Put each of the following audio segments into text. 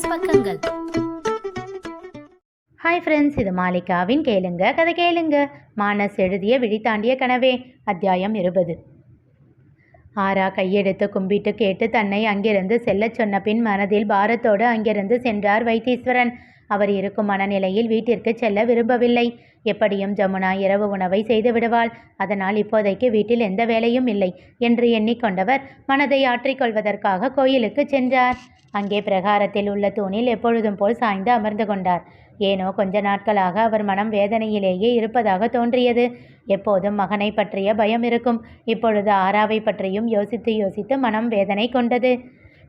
Plus பக்கங்கள். Hi friends இது மாலிகாவின் கேளுங்க கதை கேளுங்க. மானஸ் எழுதிய விழித்தாண்டிய கனவே அத்தியாயம் இருபது. ஆரா கையெடுத்து கும்பிட்டு கேட்டு தன்னை அங்கிருந்து செல்லச் சொன்ன பின் மனதில் பாரத்தோடு அங்கிருந்து சென்றார் வைத்தீஸ்வரன். அவர் இருக்கும் மனநிலையில் வீட்டிற்கு செல்ல விரும்பவில்லை. எப்படியும் ஜமுனா இரவு உணவை செய்து விடுவாள். அதனால் இப்போதைக்கு வீட்டில் எந்த வேலையும் இல்லை என்று எண்ணிக்கொண்டவர் மனதை ஆற்றிக்கொள்வதற்காக கோயிலுக்கு சென்றார். அங்கே பிரகாரத்தில் உள்ள தூணில் எப்பொழுதும் போல் சாய்ந்து அமர்ந்து கொண்டார். ஏனோ கொஞ்ச நாட்களாக அவர் மனம் வேதனையிலேயே இருப்பதாக தோன்றியது. எப்போதும் மகனை பற்றிய பயம் இருக்கும். இப்பொழுது ஆராவை பற்றியும் யோசித்து யோசித்து மனம் வேதனை கொண்டது.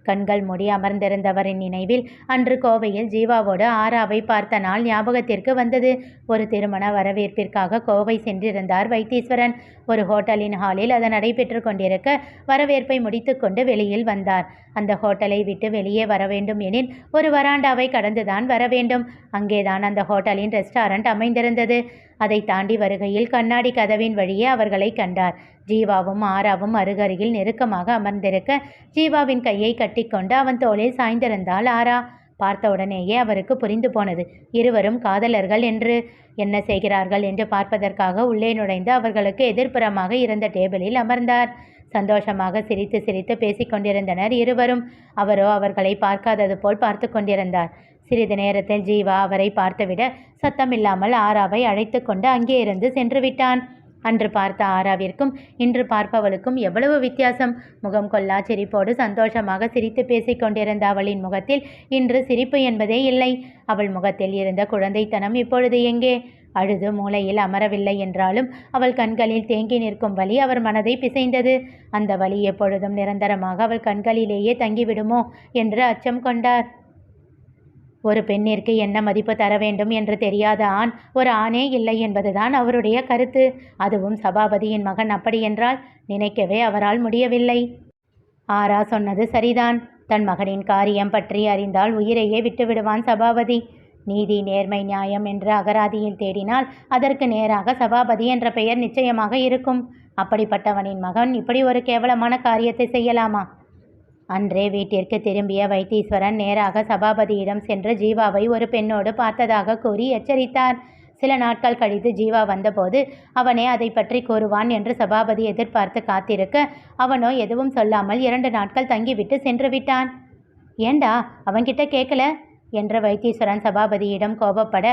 கண்கள் மூடி அமர்ந்திருந்தவரின் நினைவில் அன்று கோவையில் ஜீவாவோடு ஆராவை பார்த்த நாள் ஞாபகத்திற்கு வந்தது. ஒரு திருமண வரவேற்பிற்காக கோவை சென்றிருந்தார் வைத்தீஸ்வரன். ஒரு ஹோட்டலின் ஹாலில் அது நடைபெற்று கொண்டிருக்க வரவேற்பை முடித்துக்கொண்டு வெளியில் வந்தார். அந்த ஹோட்டலை விட்டு வெளியே வர வேண்டும் எனில் ஒரு வராண்டாவை கடந்துதான் வர வேண்டும். அங்கேதான் அந்த ஹோட்டலின் ரெஸ்டாரண்ட் அமைந்திருந்தது. அதை தாண்டி வருகையில் கண்ணாடி கதவின் வழியே அவர்களை கண்டார். ஜீவாவும் ஆராவும் அருகருகில் நெருக்கமாக அமர்ந்திருக்க ஜீவாவின் கையை கட்டிக்கொண்டு அவன் தோளில் சாய்ந்திருந்தாள் ஆரா. பார்த்தவுடனேயே அவருக்கு புரிந்து போனது. இருவரும் காதலர்கள் என்று என்ன செய்கிறார்கள் என்று பார்ப்பதற்காக உள்ளே நுழைந்து அவர்களுக்கு எதிர்ப்புறமாக இருந்த டேபிளில் அமர்ந்தார். சந்தோஷமாக சிரித்து சிரித்து பேசிக்கொண்டிருந்தனர் இருவரும். அவரோ அவர்களை பார்க்காதது போல் பார்த்து கொண்டிருந்தார். சிறிது நேரத்தில் ஜீவா அவரை பார்த்துவிட சத்தமில்லாமல் ஆராவை அழைத்து கொண்டு அங்கே இருந்து சென்று விட்டான். அன்று பார்த்த ஆராவிற்கும் இன்று பார்ப்பவளுக்கும் எவ்வளவு வித்தியாசம்? முகம் கொள்ளா சிரிப்போடு சந்தோஷமாக சிரித்து பேசிக் கொண்டிருந்த அவளின் முகத்தில் இன்று சிரிப்பு என்பதே இல்லை. அவள் முகத்தில் இருந்த குழந்தைத்தனம் இப்பொழுது எங்கே? அழுது மூலையில் அமரவில்லை என்றாலும் அவள் கண்களில் தேங்கி நிற்கும் வலி அவர் மனதை பிசைந்தது. அந்த வலி எப்பொழுதும் நிரந்தரமாக அவள் கண்களிலேயே தங்கிவிடுமோ? என்று அச்சம் கொண்டார். ஒரு பெண்ணிற்கு என்ன மதிப்பு தர வேண்டும் என்று தெரியாத ஆண் ஒரு ஆணே இல்லை என்பதுதான் அவருடைய கருத்து. அதுவும் சபாபதியின் மகன் அப்படியென்றால் நினைக்கவே அவரால் முடியவில்லை. ஆரா சொன்னது சரிதான். தன் மகனின் காரியம் பற்றி அறிந்தால் உயிரையே விட்டுவிடுவான் சபாபதி. நீதி நேர்மை நியாயம் என்று அகராதியில் தேடினால் அதற்கு நேராக சபாபதி என்ற பெயர் நிச்சயமாக இருக்கும். அப்படிப்பட்டவனின் மகன் இப்படி ஒரு கேவலமான காரியத்தை செய்யலாமா? அன்றே வீட்டிற்கு திரும்பிய வைத்தீஸ்வரன் நேராக சபாபதியிடம் சென்று ஜீவாவை ஒரு பெண்ணோடு பார்த்ததாக கூறி எச்சரித்தார். சில நாட்கள் கழித்து ஜீவா வந்தபோது அவனே அதை பற்றி கூறுவான் என்று சபாபதி எதிர்பார்த்து காத்திருக்க அவனோ எதுவும் சொல்லாமல் இரண்டு நாட்கள் தங்கிவிட்டு சென்று விட்டான். ஏண்டா அவன்கிட்ட கேட்கல என்ற வைத்தீஸ்வரன் சபாபதியிடம் கோபப்பட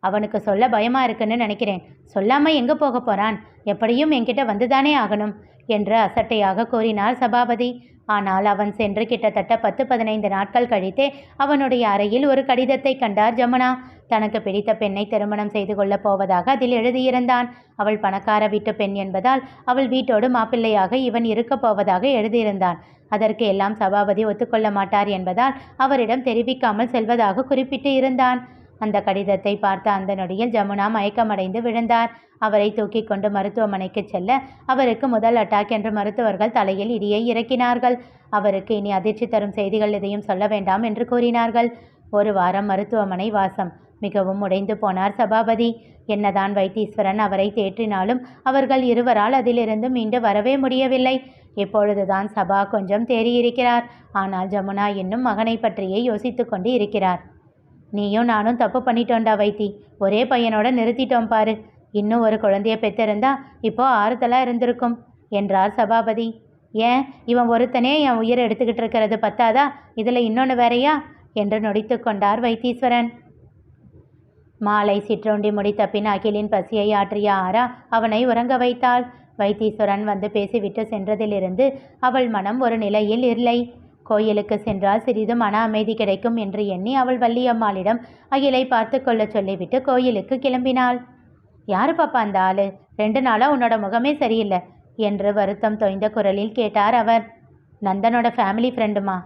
அவனுக்கு சொல்ல பயமா இருக்குன்னு நினைக்கிறேன். சொல்லாம எங்க போக போறான்? எப்படியும் என்கிட்ட வந்துதானே ஆகணும்? என்று அசட்டையாக கூறினார் சபாபதி. ஆனால் அவன் சென்று கிட்டத்தட்ட பத்து பதினைந்து நாட்கள் கழித்தே அவனுடைய அறையில் ஒரு கடிதத்தை கண்டார் ஜமுனா. தனக்கு பிடித்த பெண்ணை திருமணம் செய்து கொள்ளப் போவதாக அதில் எழுதியிருந்தான். அவள் பணக்கார வீட்டு பெண் என்பதால் அவள் வீட்டோடு மாப்பிள்ளையாக இவன் இருக்கப் போவதாக எழுதியிருந்தான். அதற்கு எல்லாம் சபாபதி ஒத்துக்கொள்ள மாட்டார் என்பதால் அவரிடம் தெரிவிக்காமல் செல்வதாக குறிப்பிட்டு இருந்தான். அந்த கடிதத்தை பார்த்த அந்த நொடியில் ஜமுனா மயக்கமடைந்து விழுந்தார். அவரை தூக்கி கொண்டு மருத்துவமனைக்கு செல்ல அவருக்கு முதல் அட்டாக் என்று மருத்துவர்கள் தலையில் இடியை இறக்கினார்கள். அவருக்கு இனி அதிர்ச்சி தரும் செய்திகள் எதையும் சொல்ல வேண்டாம் என்று கூறினார்கள். ஒரு வாரம் மருத்துவமனை வாசம். மிகவும் உடைந்து போனார் சபாபதி. என்னதான் வைத்தீஸ்வரன் அவரை தேற்றினாலும் அவர்கள் இருவரால் அதிலிருந்து மீண்டு வரவே முடியவில்லை. இப்பொழுதுதான் சபா கொஞ்சம் தேறியிருக்கிறார். ஆனால் ஜமுனா இன்னும் மகனை பற்றியே யோசித்து கொண்டு இருக்கிறார். நீயும் நானும் தப்பு பண்ணிட்டோண்டா வைத்தி. ஒரே பையனோட நிறுத்திட்டோம் பாரு. இன்னும் ஒரு குழந்தைய பெற்றிருந்தா இப்போ ஆறுதலாக இருந்திருக்கும் என்றார் சபாபதி. ஏன்? இவன் ஒருத்தனே என் உயிரை எடுத்துக்கிட்டு இருக்கிறது பத்தாதா? இதில் இன்னொன்று வேறையா? என்று நொடித்து கொண்டார் வைத்தீஸ்வரன். மாலை சிற்றோண்டி முடித்த பின் அகிலின் பசியை ஆற்றிய ஆரா அவனை உறங்க வைத்தாள். வைத்தீஸ்வரன் வந்து பேசிவிட்டு சென்றதிலிருந்து அவள் மனம் ஒரு நிலையில் இல்லை. கோயிலுக்கு சென்றால் சிறிது மன அமைதி கிடைக்கும் என்று எண்ணி அவள் வள்ளியம்மாளிடம் அகிலை பார்த்து கொள்ள சொல்லிவிட்டு கோயிலுக்கு கிளம்பினாள். யாரு பாப்பா அந்த ஆளு? ரெண்டு நாளாக உன்னோட முகமே சரியில்லை என்று வருத்தம் தொய்ந்த குரலில் கேட்டார் அவர். நந்தனோட ஃபேமிலி ஃப்ரெண்டுமா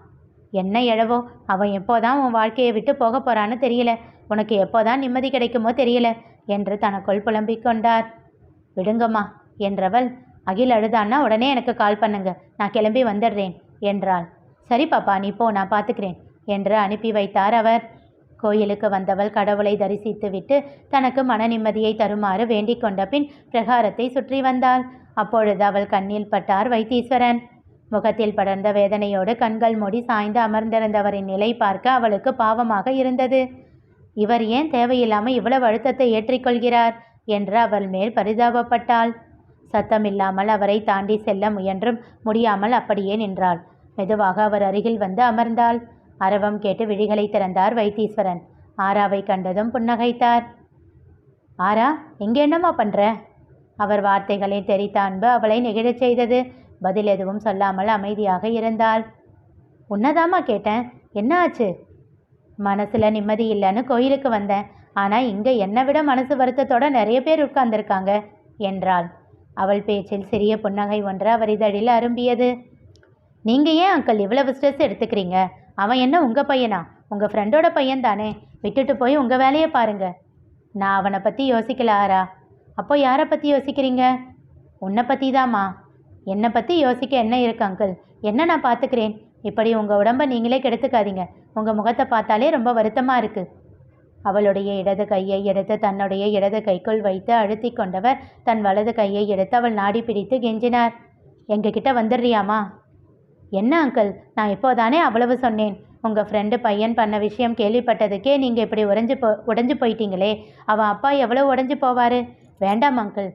என்ன எழவோ? அவன் எப்போதான் உன் வாழ்க்கையை விட்டு போக போறான்னு தெரியல. உனக்கு எப்போதான் நிம்மதி கிடைக்குமோ தெரியல என்று தனக்குள் புலம்பிக் கொண்டார். விடுங்கம்மா என்றவள் அகில் அழுதான்னா உடனே எனக்கு கால் பண்ணுங்க. நான் கிளம்பி வந்துடுறேன் என்றாள். சரி பாப்பா நீ போ நான் பார்த்துக்கிறேன் என்று அனுப்பி வைத்தார் அவர். கோயிலுக்கு வந்தவள் கடவுளை தரிசித்துவிட்டு தனக்கு மன நிம்மதியை தருமாறு வேண்டிக் கொண்ட பின் பிரகாரத்தை சுற்றி வந்தாள். அப்பொழுது அவள் கண்ணில் பட்டார் வைத்தீஸ்வரன். முகத்தில் படர்ந்த வேதனையோடு கண்கள் மூடி சாய்ந்து அமர்ந்திருந்தவரின் நிலை பார்க்க அவளுக்கு பாவமாக இருந்தது. இவர் ஏன் தேவையில்லாமல் இவ்வளவு அழுத்தத்தை ஏற்றிக்கொள்கிறார்? என்று அவள் மேல் பரிதாபப்பட்டாள். சத்தமில்லாமல் அவரை தாண்டி செல்ல முயன்றும் முடியாமல் அப்படியே நின்றாள். மெதுவாக அவர் அருகில் வந்து அமர்ந்தாள். அரவம் கேட்டு விழிகளை திறந்தார் வைத்தீஸ்வரன். ஆராவை கண்டதும் புன்னகைத்தார். ஆரா எங்கே என்னம்மா பண்ற? அவர் வார்த்தைகளை தெரித்த அன்பு அவளை நெகிழச் செய்தது. பதில் எதுவும் சொல்லாமல் அமைதியாக இருந்தாள். உன்னதாம்மா கேட்டேன். என்ன ஆச்சு? மனசுல நிம்மதி இல்லைன்னு கோயிலுக்கு வந்தேன். ஆனால் இங்கே என்னை விட மனசு வருத்தத்தோட நிறைய பேர் உட்கார்ந்துருக்காங்க என்றாள். அவள் பேச்சில் சிறிய புன்னகை ஒன்று அவர் இதழில் அரும்பியது. நீங்கள் ஏன் அங்கிள் இவ்வளவு ஸ்ட்ரெஸ் எடுத்துக்கிறீங்க? அவன் என்ன உங்கள் பையனா? உங்கள் ஃப்ரெண்டோட பையன் தானே. விட்டுட்டு போய் உங்கள் வேலையை பாருங்க. நான் அவனை பற்றி யோசிக்கல ஆரா. அப்போ யாரை பற்றி யோசிக்கிறீங்க? உன்னை பற்றி தாம்மா. என்னை பற்றி யோசிக்க என்ன இருக்கு அங்கிள் என்ன நான் பார்த்துக்கிறேன் இப்படி உங்கள் உடம்பை நீங்களே கெடுத்துக்காதீங்க. உங்கள் முகத்தை பார்த்தாலே ரொம்ப வருத்தமாக இருக்குது அவளுடைய இடது கையை எடுத்து தன்னுடைய இடது கைக்குள் வைத்து அழுத்தி கொண்டவர் தன் வலது கையை எடுத்து அவள் நாடி பிடித்து கெஞ்சினார். எங்ககிட்ட வந்துடுறியாமா என்ன அங்கிள் நான் இப்போதானே அவ்வளவு சொன்னேன். உங்கள் ஃப்ரெண்டு பையன் பண்ண விஷயம் கேள்விப்பட்டதுக்கே நீங்கள் இப்படி உறைஞ்சு போ உடைஞ்சு போயிட்டீங்களே. அவன் அப்பா எவ்வளோ உடைஞ்சு போவார்? வேண்டாம் அங்கிள்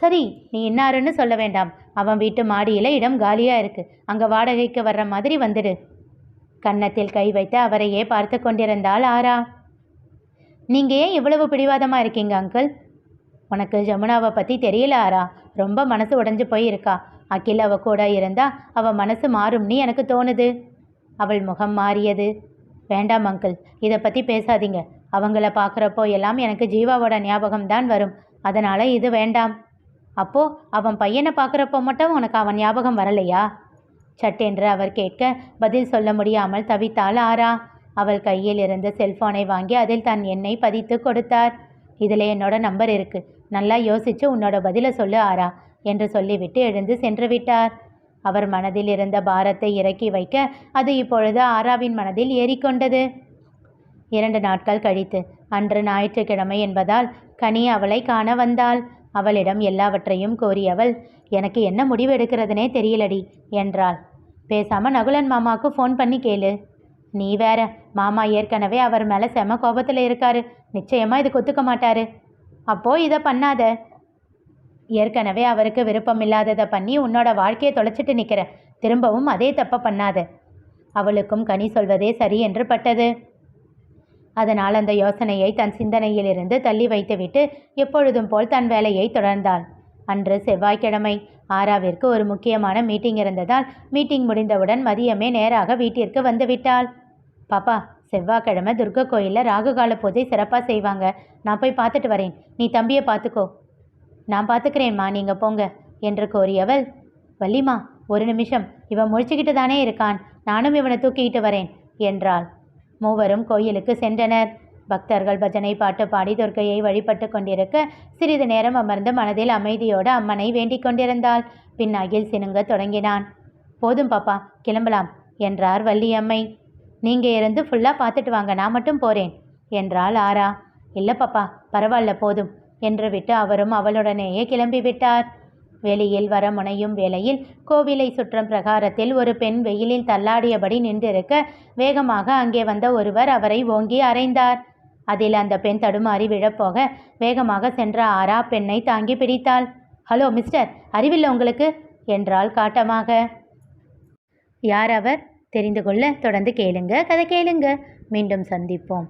சரி நீ இன்னாருன்னு சொல்ல வேண்டாம். அவன் வீட்டு மாடியில் இடம் காலியாக இருக்குது அங்கே வாடகைக்கு வர்ற மாதிரி வந்துடு. கன்னத்தில் கை வைத்து அவரையே பார்த்து கொண்டிருந்தாள் ஆரா. நீங்கள் ஏன் இவ்வளவு பிடிவாதமாக இருக்கீங்க அங்கிள் உனக்கு ஜமுனாவை பற்றி தெரியல ஆரா. ரொம்ப மனசு உடஞ்சு போய் இருக்கா அகில் அவ கூட இருந்தா அவ மனசு மாறும்னு எனக்கு தோணுது. அவள் முகம் மாறியது. வேண்டாம் அங்கிள் இதை பற்றி பேசாதீங்க. அவங்கள பார்க்குறப்போ எல்லாம் எனக்கு ஜீவாவோட ஞாபகம் தான் வரும். அதனால் இது வேண்டாம். அப்போ அவன் பையனை பார்க்குறப்போ மட்டும் உனக்கு அவன் ஞாபகம் வரலையா? சட்டென்று அவர் கேட்க பதில் சொல்ல முடியாமல் தவித்தாள் ஆரா. அவள் கையில் இருந்த செல்போனை வாங்கி அதில் தன் எண்ணை பதித்து கொடுத்தார். இதில் என்னோட நம்பர் இருக்கு. நல்லா யோசிச்சு உன்னோட பதிலை சொல்லு ஆரா. என்று சொல்லிவிட்டு எழுந்து சென்று விட்டார். அவர் மனதில் இருந்த பாரத்தை இறக்கி வைக்க அது இப்பொழுது ஆராவின் மனதில் ஏறிக்கொண்டது. இரண்டு நாட்கள் கழித்து அன்று ஞாயிற்றுக்கிழமை என்பதால் கனி அவளை காண வந்தாள். அவளிடம் எல்லாவற்றையும் கோரியவள் எனக்கு என்ன முடிவு எடுக்கிறதுனே தெரியலடி என்றாள். பேசாம நகுலன் மாமாவுக்கு ஃபோன் பண்ணி கேளு. நீ வேற மாமா ஏற்கனவே அவர் மேலே செம கோபத்தில் இருக்காரு. நிச்சயமா இது ஒத்துக்க மாட்டாரு. அப்போ இதை பண்ணாத. ஏற்கனவே அவருக்கு விருப்பம் இல்லாததை பண்ணி உன்னோட வாழ்க்கையை தொலைச்சிட்டு நிற்கிற திரும்பவும் அதே தப்பை பண்ணாத. அவளுக்கும் கனி சொல்வதே சரி என்று பட்டது. அதனால் அந்த யோசனையை தன் சிந்தனையிலிருந்து தள்ளி வைத்துவிட்டு எப்பொழுதும் போல் தன் வேலையை தொடர்ந்தாள். அன்று செவ்வாய்க்கிழமை ஆராவிற்கு ஒரு முக்கியமான மீட்டிங் இருந்ததால் மீட்டிங் முடிந்தவுடன் மதியமே நேராக வீட்டிற்கு வந்துவிட்டாள் பாப்பா செவ்வாய்க்கிழமை துர்கா கோயிலில் ராகுகால பூஜை சிறப்பாக செய்வாங்க. நான் போய் பார்த்துட்டு வரேன். நீ தம்பியை பார்த்துக்கோ. நான் பார்த்துக்கிறேன்மா நீங்கள் போங்க என்று கோரியவள் வள்ளிமா ஒரு நிமிஷம். இவன் முழிச்சுக்கிட்டு தானே இருக்கான். நானும் இவனை தூக்கிட்டு வரேன் என்றாள். மூவரும் கோயிலுக்கு சென்றனர். பக்தர்கள் பஜனை பாட்டு பாடி துர்க்கையை வழிபட்டு கொண்டிருக்க சிறிது நேரம் அமர்ந்து மனதில் அமைதியோடு அம்மனை வேண்டிக் கொண்டிருந்தாள். பின்னாகில் சினுங்க தொடங்கினான். போதும் பாப்பா கிளம்பலாம் என்றார் வள்ளியம்மை. நீங்க இருந்து ஃபுல்லாக பார்த்துட்டு வாங்க நான் மட்டும் போறேன் என்றாள் ஆரா. இல்லை பாப்பா பரவாயில்ல போதும். என்று விட்டு அவரும் அவளுடனேயே கிளம்பிவிட்டார். வெளியில் வர முனையும் வேளையில் கோவிலை சுற்றும் பிரகாரத்தில் ஒரு பெண் வெயிலில் தள்ளாடியபடி நின்றிருக்க வேகமாக அங்கே வந்த ஒருவர் அவரை ஓங்கி அறைந்தார். அதில் அந்த பெண் தடுமாறி விழப்போக வேகமாக சென்ற ஆரா பெண்ணை தாங்கி பிடித்தாள். ஹலோ மிஸ்டர் அறிவில்லை உங்களுக்கு? என்றாள் காட்டமாக. யார் அவர்? தெரிந்து கொள்ள தொடர்ந்து கேளுங்க கதை கேளுங்க. மீண்டும் சந்திப்போம்.